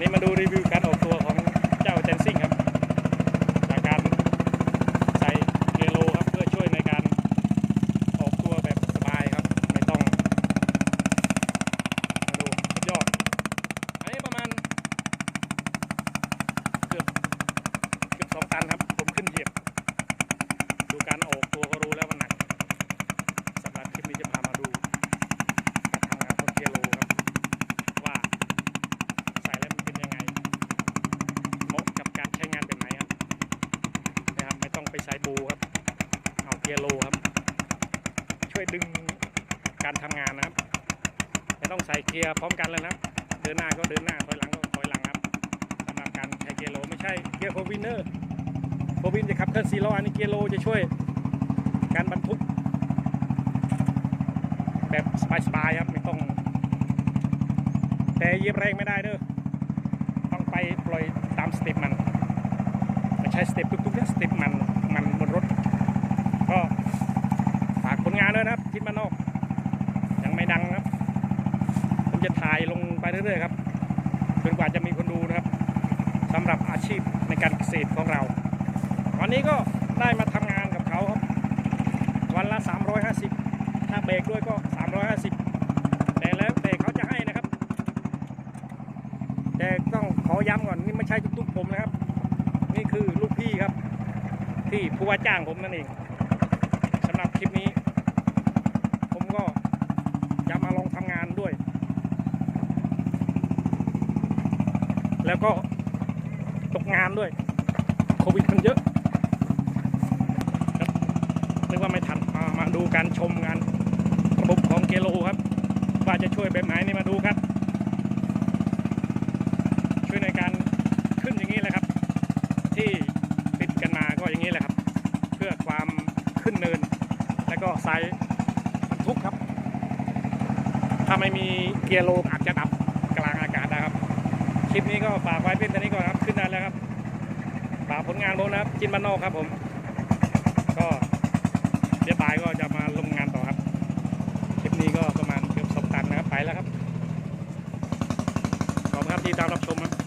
ันนี้มาดูรีวิวการออกตัวของเจ้าเจนซิ่งครับ จากการใส่เกโลครับเพื่อช่วยในการออกตัวแบบสบายครับ ไม่ต้อง มาดูสุดยอด อันนี้ประมาณเกือบเกือบสองตันครับ ผมขึ้นเหยียบ ดูการออกตัวก็รู้แล้วว่าหนักสำหรับคลิปนี้จะพามาดูการทำงานของเกียร์โลครับ ว่าใส่แล้วมันเป็นยังไงเหมาะกับการใช้งานแบบไหนครับนะครับ ไปใส่บูครับเอาเกียร์โลครับ ช่วยดึงการทำงานนะครับไม่ต้องใส่เกียร์พร้อมกันเลยนะครับ เดินหน้าก็เดินหน้าถอยหลังก็ถอยหลังครับสำหรับการใช้เกียร์โลไม่ใช่เกียร์โฟวินเนอร์โฟวินจะขับเคลื่อนสี่ล้ออันนี้เกียร์โลจะช่วยการบรรทุก แบบสบายๆครับไม่ต้อง แต่เยียบแรงไม่ได้เด้อต้องไปปล่อยตามสเต็ปมันไม่ใช่สเต็ปทุกๆเนี่ยสเต็ปมันมันบนรถ ก็ฝากผลงานด้วยนะครับคิดมานอกยังไม่ดังนะครับ ผมจะถ่ายลงไปเรื่อยๆครับจนกว่าจะมีคนดูนะครับสำหรับอาชีพในการเกษตรของเราวันนี้ก็ได้มาทำงานกับเขาครับ วันละ 350 ถ้าเบรกด้วยก็ 350 แต่แล้วแต่เขาจะให้นะครับ แต่ต้องขอย้ำก่อนนี่ไม่ใช่ทุกๆผมนะครับ นี่คือลูกพี่ครับ ที่ผู้ว่าจ้างผมนั่นเอง คลิปนี้ ผมก็จะมาลองทำงานด้วย แล้วก็ตกงานด้วย โควิดมันเยอะนึกว่าไม่ทันมามาดูการชมงานระบบของเกโลครับ ว่าจะช่วยแบบไหนนี่มาดูครับ ช่วยในการขึ้นอย่างนี้แหละครับ ที่ติดกันมาก็อย่างนี้แหละครับ เพื่อความขึ้นเนิน แล้ว ก็ไซส์บรรทุกครับ ถ้าไม่มีเกียร์โลอาจจะดับกลางอากาศนะครับ คลิปนี้ก็ฝากไว้เพียงเท่านี้ก่อนครับ ขึ้นได้แล้วครับฝากผลงานผมนะครับ จินบ้านนอกครับผม ก็เดี๋ยวบ่ายก็จะมาลงงานต่อครับ คลิปนี้ก็ประมาณเกือบสองตันนะครับ ไปแล้วครับ ขอบคุณครับที่ตามรับชมครับ